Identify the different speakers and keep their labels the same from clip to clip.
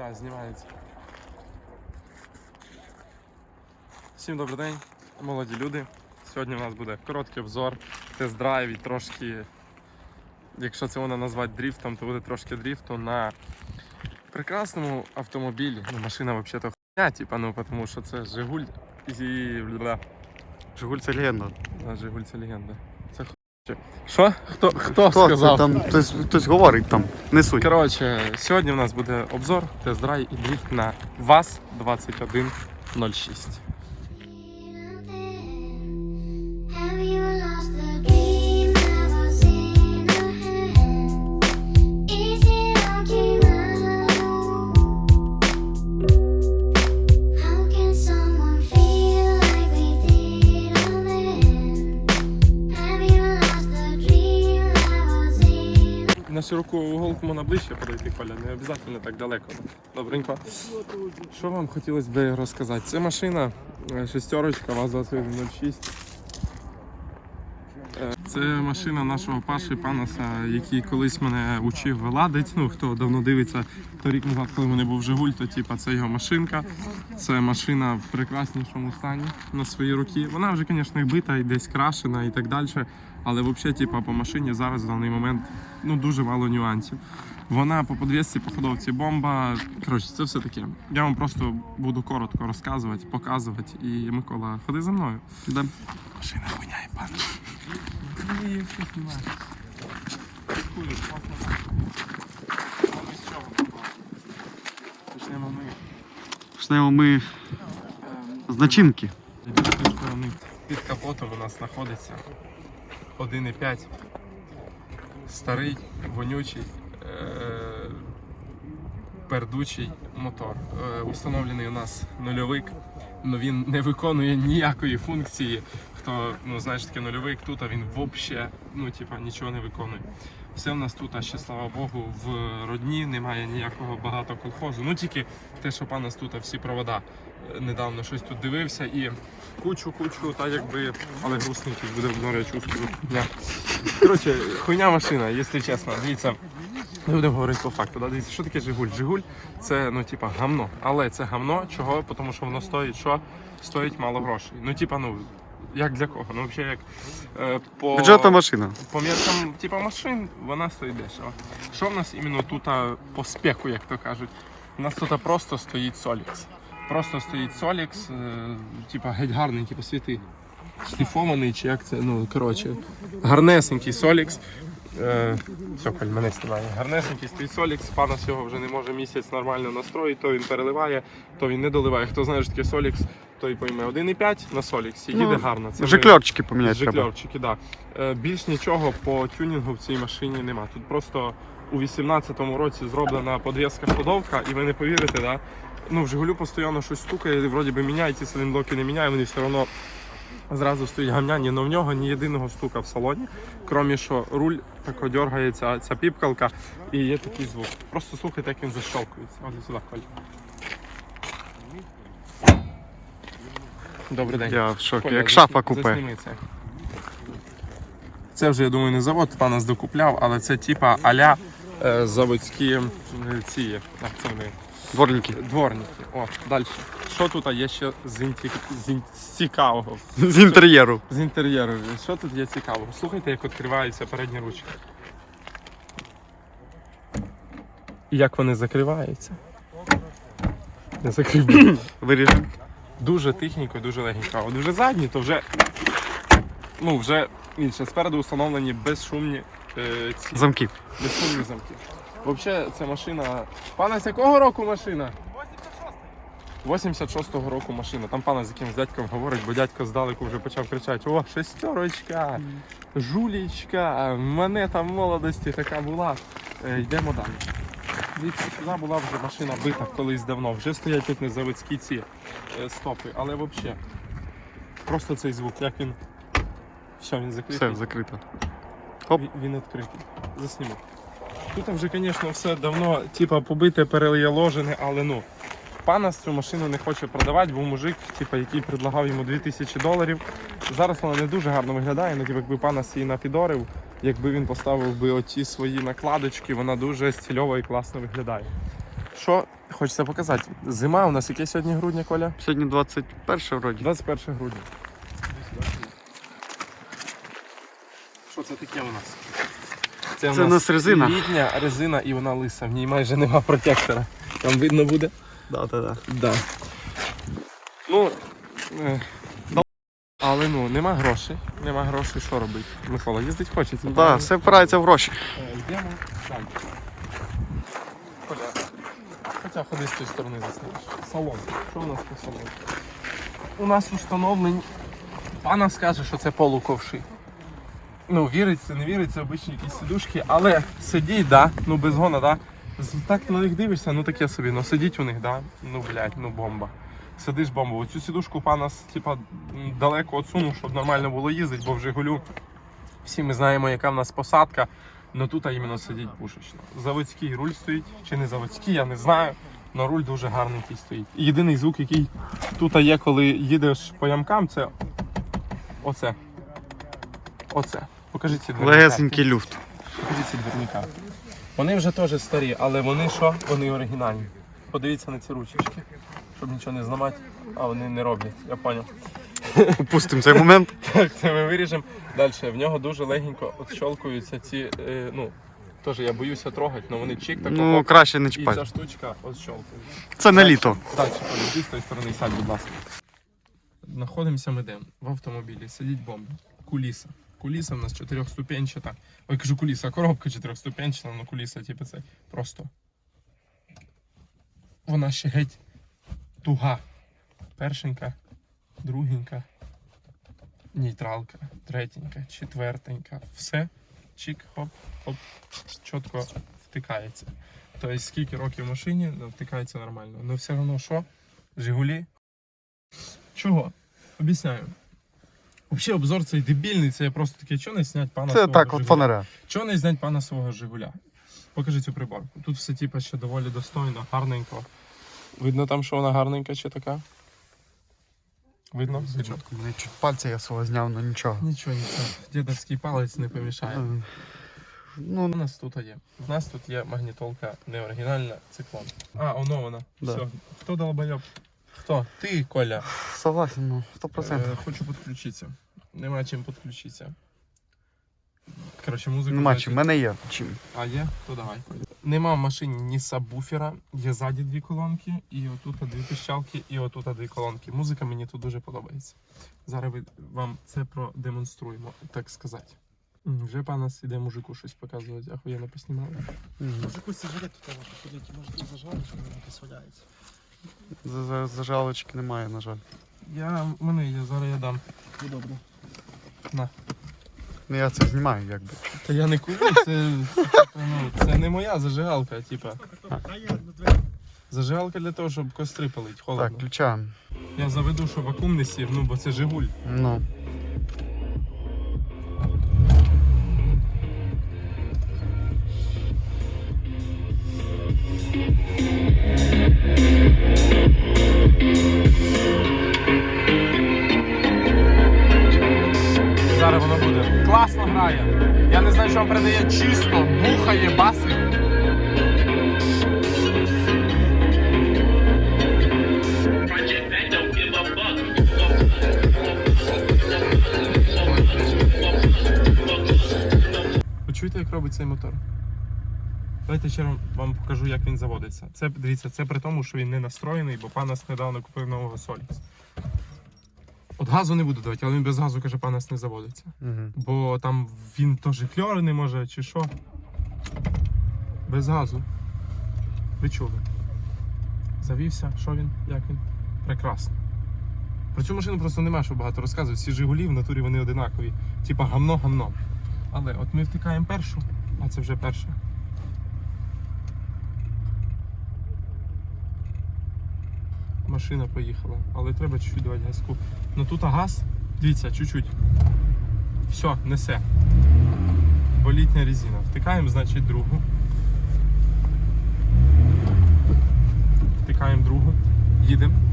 Speaker 1: Да, знімається. Всім добрий день, молоді люди. Сьогодні у нас буде короткий обзор, тест-драйв і трошки, якщо це вона назвати дріфтом, то буде трошки дріфту на прекрасному автомобілі. Ну, машина взагалі хуйня, типа, ну, тому що це Жигуль і
Speaker 2: Жигуль це легенда.
Speaker 1: а, Жигуль це легенда. Що? Хто, хто,
Speaker 2: Хто
Speaker 1: сказав?
Speaker 2: це там? Хтось, хтось говорить там. Не суть.
Speaker 1: Коротше, сьогодні у нас буде обзор, тест-драйв і дріфт на ВАЗ 2106.
Speaker 3: In
Speaker 1: руку уголку можна ближче подойти, Коля, не обов'язково так далеко. Добренько. Що вам хотілося б розказати? Це машина е, шестерочка ВАЗ 2106. Е, Це машина нашого Паші Панаса, який колись мене учив виладить. Ну, хто давно дивиться, то рік назад, коли мене був Жигуль, то типа це його машинка. Це машина в прекраснішому стані на свої роки. Вона вже, звісно, бита, і десь крашена і так далі. Але взагалі, типа, по машині зараз в даний момент ну, дуже мало нюансів. Вона по подвісці, по ходовці бомба. Коротше, це все таке. Я вам просто буду коротко розказувати, показувати. І Микола, ходи за мною.
Speaker 2: Да.
Speaker 1: Машина воняє, пан. Ні, що знімаєш. Хуй, класно. Ми.
Speaker 2: З
Speaker 1: Під капотом у нас знаходиться 1,5. Старий, вонючий, е- пердучий мотор. Е, Установлений у нас нульовик, але він не виконує ніякої функції. Хто ну, знаєш таке нульовик, тут а він взагалі ну, типа, нічого не виконує. Все в нас тут, а ще слава Богу, в родні немає ніякого багато колхозу. Ну тільки те, що пан нас тут всі провода е, недавно щось тут дивився і кучу, кучу, та якби, але грустненький буде в море Коротше, хуйня машина, якщо чесно. Дивіться, ми будемо говорити по факту. Да? Дивіться, що таке Жигуль? Жигуль це ну, типа, гамно. Але це гамно, чого? Тому що воно стоїть що? Стоїть мало грошей. Ну, типа, ну. Як для кого? Ну, взагалі, як е, по
Speaker 2: Бюджетна машина.
Speaker 1: по міркам типа машин вона стоїть дешево. Що в нас іменно тут а, по спеку, як то кажуть? У нас тут просто стоїть Solix. Просто стоїть Solix, е, типа геть гарний, типу світи. Шліфований, чи як це, ну коротше. Гарнесенький Solix. Е, все, Коль, мене. Гарнесенький стоїть Solix, пана цього вже не може місяць нормально настроїти, то він переливає, то він не доливає. Хто знає, що таке Solix, той пойме 1,5 на Solix. Їде
Speaker 2: Ну,
Speaker 1: гарно. Це
Speaker 2: Жикльорчики поміняти.
Speaker 1: Жикльорчики, да. Е, Більш нічого по тюнінгу в цій машині нема. Тут просто у 18-му році зроблена подвеска ходовка, і ви не повірите, да? Ну, в Жигулю постійно щось стукає, вроді би міняє, ці силінблоки не міняє, вони все одно зразу стоять гамняні, але в нього ні єдиного стука в салоні, крім що руль тако дергається ця піпкалка і є такий звук. Просто слухайте, як він защелкується. Ось сюди, Коль. Добрий день.
Speaker 2: Я в шокі.
Speaker 1: Коля,
Speaker 2: Як шафа купе.
Speaker 1: це. Це вже, я думаю, не завод пана здокупляв, але це типа аля е, заводські ці, як це вони,
Speaker 2: Дворники.
Speaker 1: дворники. О, далі. Що тут є ще з, інті... з, ін- з цікавого?
Speaker 2: З інтер'єру.
Speaker 1: З інтер'єру. Що тут є цікавого? Слухайте, як відкриваються передні ручки. І як вони закриваються. Я закрив.
Speaker 2: Виріжемо.
Speaker 1: дуже тихенько і дуже легенько. А От вже задні, то вже ну вже інше. Спереду встановлені безшумні е, ці
Speaker 2: Замки.
Speaker 1: безшумні замки. Взагалі, це машина. Пане, з якого року машина? 86-го року машина. Там пана з якимось дядьком говорить, бо дядько здалеку вже почав кричати: О, шестерочка, жулічка, мене там в молодості така була. Е, йдемо далі. Дивіться, сюди була вже машина бита колись давно. Вже стоять тут не заводські ці е, стопи, але взагалі. Просто цей звук, як він. Все, він закритий.
Speaker 2: Все, закрито.
Speaker 1: Він- Він відкритий. Засніми. Тут вже, звісно, все давно типа, побите, переложене, але ну. Пана цю машину не хоче продавати, бо мужик, типа, який предлагав йому 2000 доларів. Зараз вона не дуже гарно виглядає, ну, типу, якби пана її напідорив, якби він поставив би оті свої накладочки, вона дуже стильово і класно виглядає. що хочеться показати? Зима у нас яке сьогодні грудня, Коля?
Speaker 2: Сьогодні 21 вроді.
Speaker 1: 21 грудня. Що це таке у нас?
Speaker 2: Це у нас резина.
Speaker 1: Літня резина і вона лиса, в ній майже нема протектора. Там видно буде?
Speaker 2: Да, да, да.
Speaker 1: Да. Ну. е, Але ну, нема грошей. Нема грошей, що робити? Микола, їздить хочеться.
Speaker 2: Да,
Speaker 1: правильно?
Speaker 2: все впирається в гроші.
Speaker 1: Е, Йдемо далі. Хоча ходи з тієї сторони заснеш. Салон. Що у нас по салону? У нас установлень. Пана скаже, що це полуковший. Ну, віриться, не віриться, обичні якісь сидушки, але сидіть, да, ну без гона, да. Так на них дивишся, ну таке собі, ну сидіть у них, да. Ну блядь, ну бомба. Сидиш бомба. Оцю сидушку пана типа далеко отсунув, щоб нормально було їздити, бо в Жигулю всі ми знаємо, яка в нас посадка. Ну тут іменно сидіть пушечно. Заводський руль стоїть, чи не заводський, я не знаю. але руль дуже гарненький стоїть. Єдиний звук, який тут є, коли їдеш по ямкам, це оце. Оце. Покажіть ці дверні
Speaker 2: Легесенький люфт.
Speaker 1: Покажіть ці дверні. Вони вже теж старі, але вони що? Вони оригінальні. Подивіться на ці ручечки, щоб нічого не зламати, а вони не роблять, я поняв.
Speaker 2: Упустимо цей момент.
Speaker 1: Так, це ми виріжемо. Далі, в нього дуже легенько отщолкуються ці, е, ну, теж я боюся трогати, але вони чик так
Speaker 2: Ну,
Speaker 1: оп,
Speaker 2: краще не
Speaker 1: і ця
Speaker 2: чіпати.
Speaker 1: штучка отщолкується.
Speaker 2: Це не літо.
Speaker 1: Далі, полюбі з тої сторони сядь, будь ласка. Знаходимося ми де? В автомобілі, сидіть бомба. Куліса. Куліса в нас чотирьохступенчата. Ой, кажу куліса, коробка чотирьохступенчата, ну куліса, типу це просто. Вона ще геть туга. Першенька, другенька, нейтралка, третенька, четвертенька. Все. Чик, хоп, хоп, чітко втикається. Тобто скільки років в машині, ну, втикається нормально. Ну все одно що? Жигулі. Чого? Об'ясняю. Взагалі обзор цей дебільний, це я просто таке, чого не снять пана
Speaker 2: Це
Speaker 1: свого
Speaker 2: так, от
Speaker 1: Жигуля?
Speaker 2: фонаря.
Speaker 1: Чого не зняти пана свого Жигуля? Покажи цю приборку. Тут все типу, ще доволі достойно, гарненько. Видно там, що вона гарненька чи така? Видно? Видно.
Speaker 2: Мене чуть пальця я свого зняв, але нічого.
Speaker 1: Нічого, нічого. Дідовський палець не помішає.
Speaker 2: Е,
Speaker 1: У
Speaker 2: Ну,
Speaker 1: нас тут є. У нас тут є магнітолка не оригінальна, циклон. А, вона.
Speaker 2: Да.
Speaker 1: Все. Хто долбойоб? Хто? Ти, Коля.
Speaker 2: согласен, ну, 100%.
Speaker 1: Е, хочу підключитися. Нема чим підключитися. Коротше, музику.
Speaker 2: Нема чим, в мене є чим.
Speaker 1: А є? То давай. Нема в машині ні сабвуфера, є ззаді дві колонки, і отут дві пищалки, і отут дві колонки. Музика мені тут дуже подобається. Зараз ви- вам це продемонструємо, так сказати. М, Вже панас іде мужику щось показувати, ахуєнно поснімали.
Speaker 2: Мгм.
Speaker 4: Мужику сигарету треба походити, може тут зажали, що вона якось валяється.
Speaker 2: За- за- Зажалочки немає, на жаль.
Speaker 1: Я мене є, зараз я дам.
Speaker 4: Удобно.
Speaker 2: Ну я це знімаю, якби.
Speaker 1: Та я не курю, це, ну, це не моя зажигалка, типа.
Speaker 4: А я на двері.
Speaker 1: Зажигалка для того, щоб костри палить,
Speaker 2: Так, ключа.
Speaker 1: Я заведу, щоб вакуум не сів, ну бо це Жигуль.
Speaker 2: Ну.
Speaker 1: Як робить цей мотор? Давайте ще вам покажу, як він заводиться. Це дивіться, це при тому, що він не настроєний, бо панас недавно купив нового Соліс. От газу не буду давати, але він без газу каже, панас не заводиться.
Speaker 2: Угу.
Speaker 1: Бо там він теж кльор не може, чи що. Без газу. Ви чули? Завівся, що він, як він? Прекрасно. Про цю машину просто нема що багато розказувати. Всі Жигулі в натурі вони одинакові. Типа гамно-гамно. Але от ми втикаємо першу, а це вже перша. Машина поїхала, але треба чуть-чуть давати газку. Ну тут газ, дивіться, чуть-чуть. Все, несе. Бо літня резина. Втикаємо, значить, другу. Втикаємо другу. Їдемо.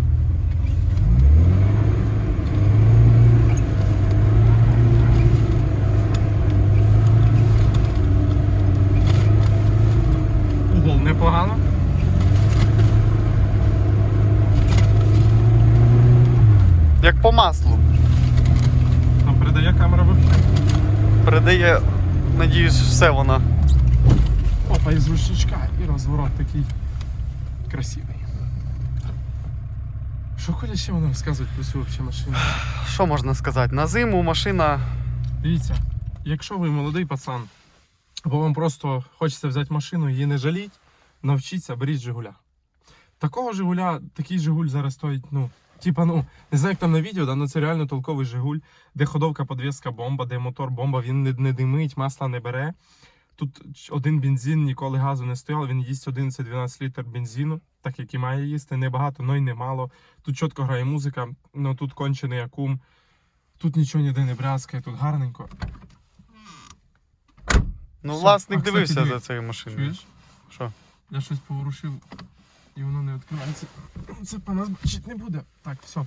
Speaker 1: непогано.
Speaker 2: Як по маслу.
Speaker 1: Там передає камера вообще?
Speaker 2: Передає, надіюсь, все вона.
Speaker 1: Опа, із рушничка і розворот такий красивий. Що хочеш ще вони розказують про цю взагалі машину?
Speaker 2: Що можна сказати? На зиму машина.
Speaker 1: Дивіться, якщо ви молодий пацан, або вам просто хочеться взяти машину, її не жаліть навчіться, беріть Жигуля. Такого Жигуля, такий Жигуль зараз стоїть, ну, типа, ну, не знаю, як там на відео, да, ну це реально толковий Жигуль, де ходовка, подвіска бомба, де мотор бомба, він не, не димить, масла не бере. Тут один бензин, ніколи газу не стояв, він їсть 11-12 літр бензину, так як і має їсти, не багато, но й не мало. Тут чітко грає музика, ну тут кончений акум, тут нічого ніде не брязкає, тут гарненько.
Speaker 2: Ну,
Speaker 1: Все.
Speaker 2: власник
Speaker 1: А, кстати,
Speaker 2: дивився
Speaker 1: диви.
Speaker 2: за цією машиною.
Speaker 1: Чуєш?
Speaker 2: Що?
Speaker 1: Я щось поворушив і воно не відкривається. Це по нас бачить не буде. Так, все.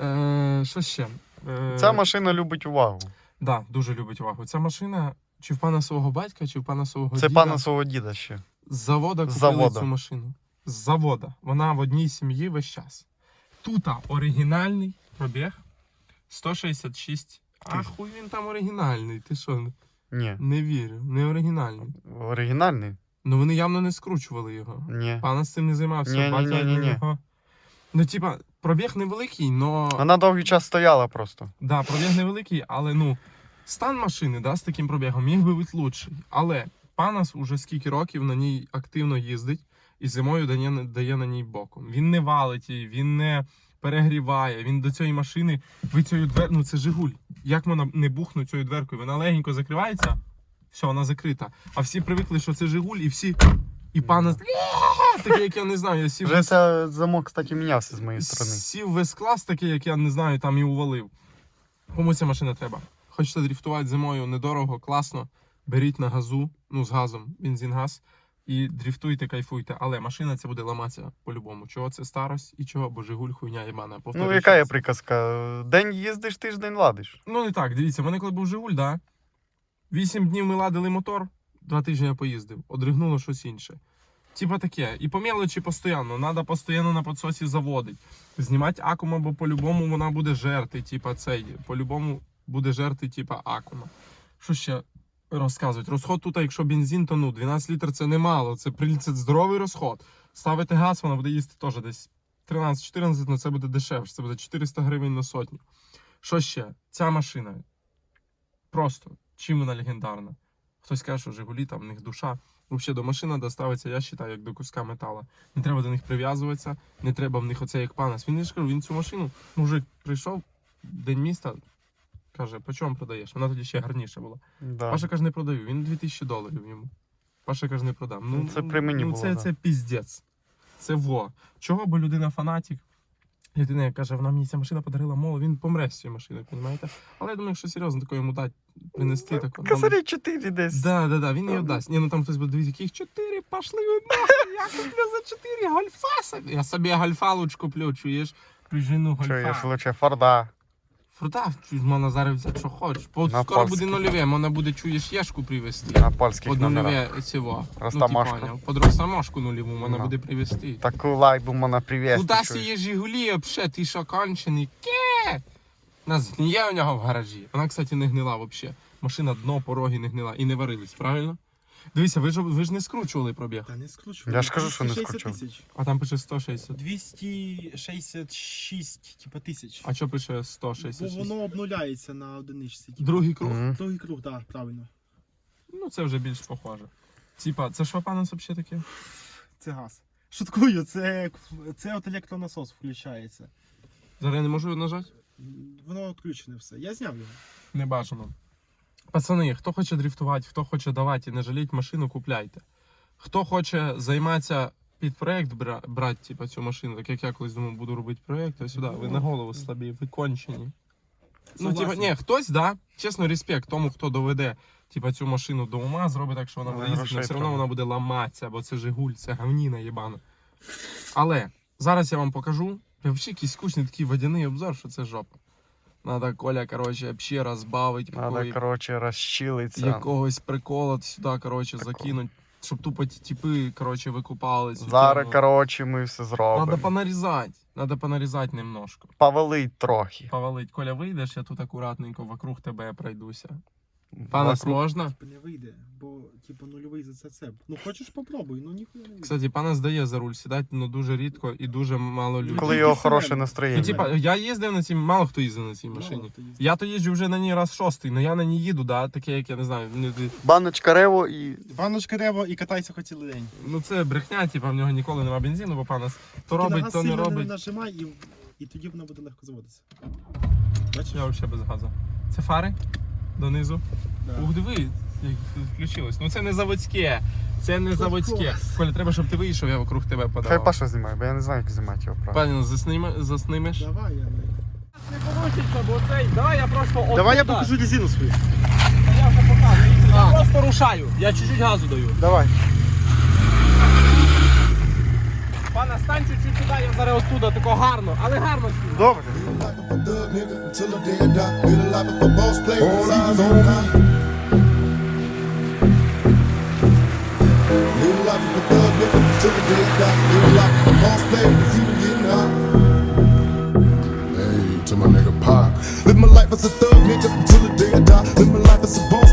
Speaker 1: Е, що ще? Е,
Speaker 2: Ця машина любить увагу.
Speaker 1: Да, дуже любить увагу. Ця машина чи в пана свого батька, чи в пана свого
Speaker 2: Це
Speaker 1: діда.
Speaker 2: пана свого діда ще.
Speaker 1: З завода купили
Speaker 2: завода.
Speaker 1: цю машину. З завода. Вона в одній сім'ї весь час. Тут оригінальний пробіг 166. А хуй він там оригінальний. Ти що?
Speaker 2: Ні.
Speaker 1: Не вірю, не оригінальний.
Speaker 2: Оригінальний?
Speaker 1: Ну вони явно не скручували його.
Speaker 2: Ні.
Speaker 1: Пана з цим не займався.
Speaker 2: Ні, ні, ні, ні, ні.
Speaker 1: його- Ну, типа, пробіг невеликий, но.
Speaker 2: Вона довгий час стояла просто.
Speaker 1: Да, пробіг невеликий, але ну, стан машини да, з таким пробігом міг би бути лучший. Але панас уже скільки років на ній активно їздить і зимою дає, дає на ній боком. Він не валить її, він не перегріває. Він до цієї машини. Ви цією двер... Ну це Жигуль. Як можна не бухнути цією дверкою? Вона легенько закривається, все, вона закрита. А всі привикли, що це Жигуль, і всі. І панас. Такий, як я не знаю, я сів
Speaker 2: Вже це замок, кстати, мінявся з моєї сторони.
Speaker 1: Сів весь клас такий, як я не знаю, там і увалив. Кому ця машина треба? Хочете дріфтувати зимою недорого, класно. Беріть на газу, ну з газом, бензин газ. І дріфтуйте, кайфуйте. Але машина ця буде ламатися по-любому. Чого це старость і чого, бо Жигуль хуйня єбана.
Speaker 2: Ну, яка
Speaker 1: ще
Speaker 2: є приказка? День їздиш, тиждень ладиш.
Speaker 1: Ну не так, дивіться, в мене коли був Жигуль, да. Вісім днів ми ладили мотор, два тижні я поїздив, одригнуло щось інше. Типа таке. І по мелочі постійно. Треба постійно на підсосі заводити. Знімати акума, бо по-любому вона буде жерти, типа цей. По-любому буде жерти, типа акума. Що ще розказують? Розход тут, якщо бензин, то ну 12 літрів це немало. Це це здоровий розход. Ставити газ, вона буде їсти теж десь 13-14, але це буде дешевше. Це буде 400 гривень на сотню. Що ще? Ця машина. Просто чим вона легендарна. Хтось каже, що Жигулі там в них душа. Взагалі до машини доставиться, я вважаю, як до куска метала. Не треба до них прив'язуватися, не треба в них оце як панас. Він не ж кажу, він цю машину, мужик прийшов, день міста, каже, по чому продаєш? Вона тоді ще гарніша була.
Speaker 2: Да.
Speaker 1: Паша каже, не продаю, він 2000 доларів йому. Паша каже, не продам.
Speaker 2: Ну, це при мені
Speaker 1: ну,
Speaker 2: було,
Speaker 1: Це,
Speaker 2: да.
Speaker 1: це піздець. Це во. Чого, бо людина фанатик. Людина, яка каже, вона мені ця машина подарила моло. він помре з цією машиною, розумієте? Але я думаю, що серйозно таке йому дать принести таку.
Speaker 2: Косарі 4 десь.
Speaker 1: Да, да, да, він її дасть. Ні, ну там хтось буде дивитися, яких чотири, пошли ви нахуй, я куплю за чотири гольфа собі. Я собі гольфа луч куплю, чуєш? Прижену
Speaker 2: Що,
Speaker 1: Чуєш,
Speaker 2: лучше Форда.
Speaker 1: Фрута, чуєш, можна зараз взяти, що хочеш. По,
Speaker 2: На
Speaker 1: скоро
Speaker 2: польський.
Speaker 1: буде нульове, можна буде, чуєш, єшку привезти.
Speaker 2: На польських
Speaker 1: Под
Speaker 2: номерах.
Speaker 1: нульове цього.
Speaker 2: Ростамашку.
Speaker 1: Ну, ти поняв. Под Ростамашку нульову можна
Speaker 2: Ну.
Speaker 1: буде привезти.
Speaker 2: Таку лайбу можна привезти.
Speaker 1: Куда
Speaker 2: чуєш.
Speaker 1: сіє Жигулі, вообще, ти що кончений? Ке? Нас гніє у нього в гаражі. Вона, кстати, не гнила вообще. Машина дно, пороги не гнила і не варились, правильно? Дивіться, ви ж ви ж не скручували пробіг.
Speaker 4: Та не скручую.
Speaker 2: Я ж кажу, що не
Speaker 4: 260
Speaker 2: скручував.
Speaker 4: тисяч.
Speaker 1: А там пише 160.
Speaker 4: 266, типа тисяч.
Speaker 1: А що пише
Speaker 4: Бо
Speaker 1: 166?
Speaker 4: воно обнуляється на одиничці. типа.
Speaker 1: Другий круг?
Speaker 2: Мгм.
Speaker 4: Другий круг, так, правильно.
Speaker 1: Ну це вже більш похоже. Типа, це що панус взагалі таке?
Speaker 4: Це газ. Шуткую, це, це от електронасос включається.
Speaker 1: Зараз я не можу нажати?
Speaker 4: Воно відключене все. Я зняв його.
Speaker 1: Не бажано. Пацани, хто хоче дрифтувати, хто хоче давати і не жаліть машину, купляйте. Хто хоче займатися під проект бра- брати типу, цю машину, так як я колись думав, буду робити проект, ось сюди, ви на голову слабі, ви кончені. Ну, типа, ні, хтось, да, чесно, респект тому, хто доведе типа, цю машину до ума, зробить так, що вона буде їздити, але все одно вона буде ламатися, бо це Жигуль, це говніна єбана. Але зараз я вам покажу. Взагалі якийсь скучний такий водяний обзор, що це жопа. Надо Коля, короче, вообще розбавить,
Speaker 2: Надо,
Speaker 1: какой...
Speaker 2: короче, розчилиться.
Speaker 1: якогось прикола сюди, коротше, закинуть. щоб тупо ті тіпи, коротше, викупали цю
Speaker 2: Зараз,
Speaker 1: короче,
Speaker 2: коротше, ми все зробимо.
Speaker 1: Надо понарізати. Надо понарізати немножко.
Speaker 2: Повалить трохи.
Speaker 1: Повалить. Коля, вийдеш, я тут акуратненько вокруг тебе пройдуся. Панас,
Speaker 2: Вокруг-
Speaker 1: можна?
Speaker 4: Не вийде, бо типу нульовий за це цеп. Ну хочеш попробуй, ну ніхуя не вийде.
Speaker 1: Кстати, панас дає за руль сідати, але дуже рідко і дуже мало людей.
Speaker 2: Коли його хороше
Speaker 1: Ну, типа, я їздив на цій, мало хто їздив на цій машині.
Speaker 4: хто.
Speaker 1: Я то їжджу вже на ній раз шостий, але я на ній їду, да, таке, як я не знаю. ну,
Speaker 2: Баночка рево і
Speaker 4: Баночка рево і катайся хоч цілий день.
Speaker 1: Ну це брехня, типа в нього ніколи нема бензину, бо панас то
Speaker 4: на
Speaker 1: робить,
Speaker 4: газ
Speaker 1: то не
Speaker 4: сильно
Speaker 1: робить.
Speaker 4: нажимай і, і тоді воно буде легко заводитися. Бачиш?
Speaker 1: Я взагалі без газу. Це фари донизу.
Speaker 4: Да.
Speaker 1: Ух, диви, як включилось. Ну це не заводське. Це не заводське.
Speaker 4: клас.
Speaker 1: Коля, треба, щоб ти вийшов, я вокруг тебе
Speaker 2: хай
Speaker 1: подавав.
Speaker 2: Паша знімає, бо я не знаю, як знімати його правильно.
Speaker 1: Пані, засніме, заснимеш?
Speaker 4: Давай я.
Speaker 1: Не получиться, бо цей. Давай я просто
Speaker 4: Давай я покажу резину свою.
Speaker 1: Я вже показую. Я просто рушаю. Я чуть-чуть газу даю.
Speaker 2: Давай.
Speaker 1: стань чуть-чуть туди, я зараз оттуда, тако гарно, але гарно. сюди.
Speaker 2: Добре.
Speaker 5: life of a thug nigga until the day I die. Live the life of a boss player. All eyes on me. Live the life of a thug nigga until the day I die. Live the life of a boss player. It's even getting hot. Hey, to my nigga Pac. Live my life as a thug nigga until the day I die. Live my life as a boss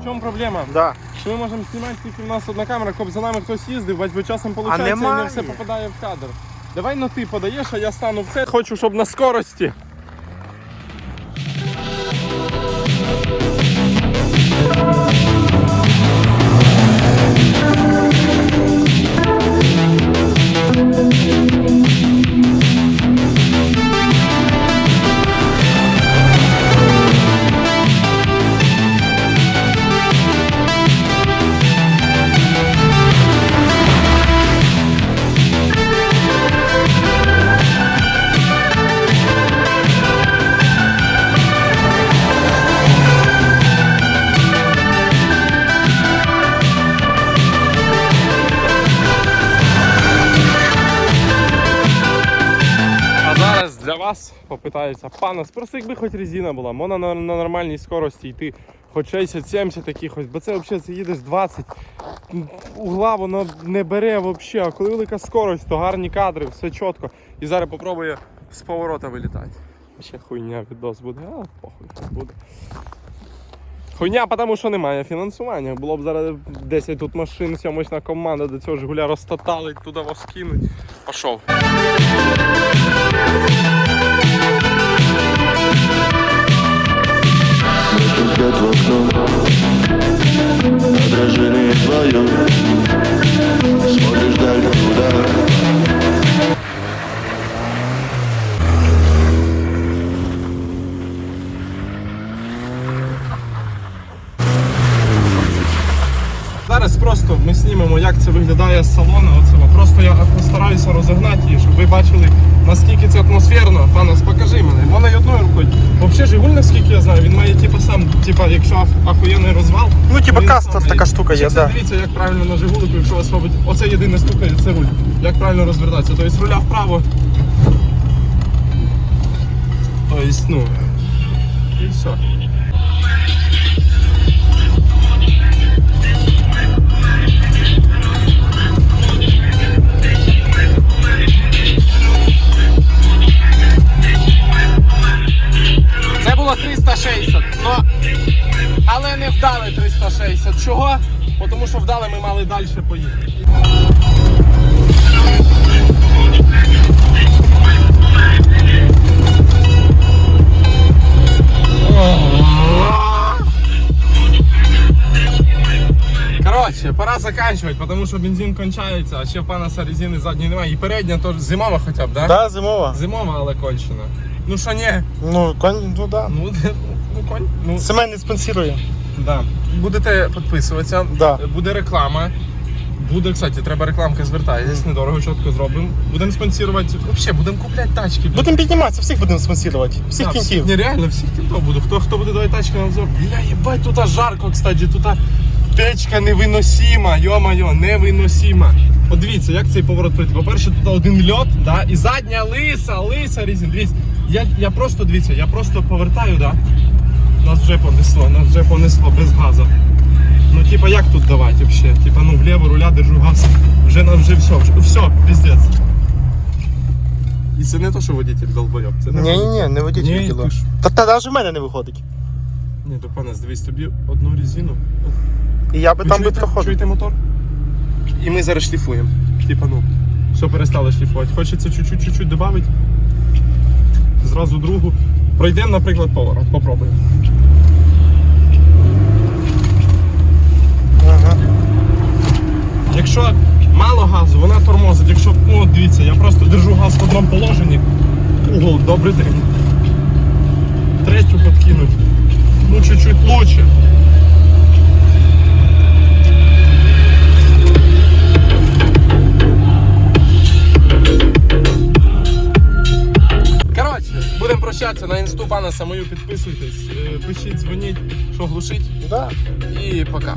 Speaker 1: В чому проблема?
Speaker 2: Да.
Speaker 1: Що ми можемо знімати, тільки в нас одна камера, коли за нами хтось їздив, би часом виходить, і не все попадає в кадр. Давай ну ти подаєш, а я стану в це. Хочу, щоб на скорості. А вас попитаються, пана, просто якби хоч резина була, можна на, на нормальній скорості йти, хоч 60-70 якихось, бо це взагалі це їдеш 20, м, угла воно не бере взагалі, а коли велика скорость, то гарні кадри, все чітко. І зараз попробує з поворота вилітати. Ще хуйня відос буде, а похуй буде. Хуйня, тому що немає фінансування. Було б зараз 10 тут машин, сьомочна команда до цього Жигуля розтатали, туди вас кинуть. Пішов.
Speaker 6: Взгляд в окно Отражение твое Смотришь даль туда
Speaker 1: Зараз просто ми знімемо, як це виглядає з салону. Оцього. Просто я постараюся розогнати її, щоб ви бачили, наскільки це атмосферно. Панас, покажи мене. Вона й одною рукою. Взагалі Жигуль, наскільки я знаю, він має типу сам, типу, якщо ахуєнний розвал.
Speaker 2: Ну, типа кастер така штука є, да.
Speaker 1: Дивіться, як правильно на Жигулику, якщо вас робить. Оце єдине стукає, це руль. Як правильно розвертатися. Тобто руля вправо. Тобто, ну. І все. Це було 360, но... але не вдали 360. Чого? Тому що вдали ми мали далі поїхати. Коротше, пора заканчивать, потому що бензин кончається, а ще в пана резини задньої немає. І передня теж зимова хоча б, да?
Speaker 4: Да, зимова.
Speaker 1: Зимова, але кончена. Ну що ні?
Speaker 4: Ну, конь, ну да.
Speaker 1: Ну, ну конь. Ну,
Speaker 4: Семен не спонсирує.
Speaker 1: Да. Будете підписуватися,
Speaker 4: Да.
Speaker 1: буде реклама. Буде, кстати, треба рекламка звертайтесь, недорого, чітко зробимо. Будемо спонсорувати, взагалі будемо купляти тачки.
Speaker 4: Будемо підніматися, всіх будемо спонсорувати. Всіх
Speaker 1: Да,
Speaker 4: кінтів.
Speaker 1: Ні, реально, всіх кінтов буду. Хто, хто буде давати тачки на обзор? Бля, єбать, тут жарко, кстати, тут печка невиносима, невиносима. От дивіться, як цей поворот пройти. По-перше, тут один льот, да, і задня лиса, лиса різні. Дивіться, я, я просто, дивіться, я просто повертаю, да. Нас вже понесло, нас вже понесло без газу. Ну, типа, як тут давати взагалі? Типа, ну, вліво руля держу газ. Вже нам вже все, вже, все, піздець. І це не то, що водитель долбойоб, це не
Speaker 4: Ні, ні, ні, не водіть
Speaker 1: Ні, ти ж-
Speaker 4: Та та навіть в мене не виходить.
Speaker 1: Ні, то пане, дивись, тобі одну резину.
Speaker 4: І я би
Speaker 1: Ви
Speaker 4: там би
Speaker 1: чуєте,
Speaker 4: проходив.
Speaker 1: чуєте мотор? І ми зараз шліфуємо. Типа, ну, все перестали шліфувати. Хочеться чуть-чуть додати. Зразу другу. Пройдемо, наприклад, поворот. Попробуємо.
Speaker 4: Ага.
Speaker 1: Якщо мало газу, вона тормозить. Якщо, ну от дивіться, я просто держу газ в одному положенні. Ого, добрий день. Третю подкинуть. Ну, чуть-чуть лучше. Будемо прощатися на інсту пана самою підписуйтесь, е, пишіть, дзвоніть, що глушить.
Speaker 4: Да.
Speaker 1: І пока.